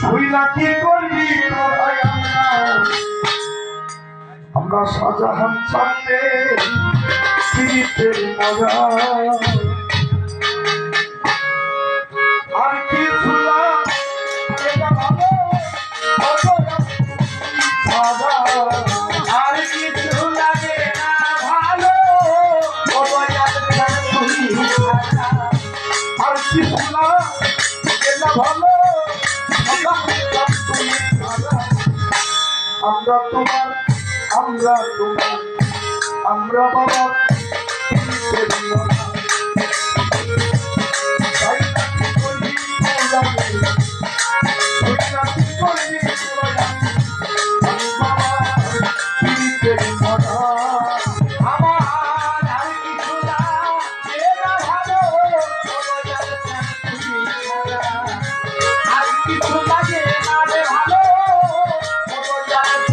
শুইলা কি করবি আমরা সাজাহান সামনে সিরিতের মজা। আর কি শুনলাম আমরা তোমার আমরা তোমার আমরা বাবা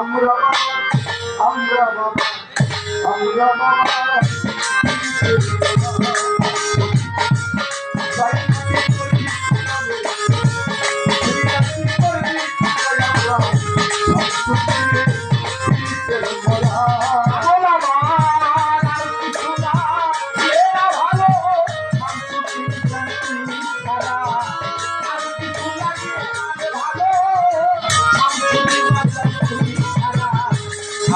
আমরা আমরা বাবা আমরা বাবা।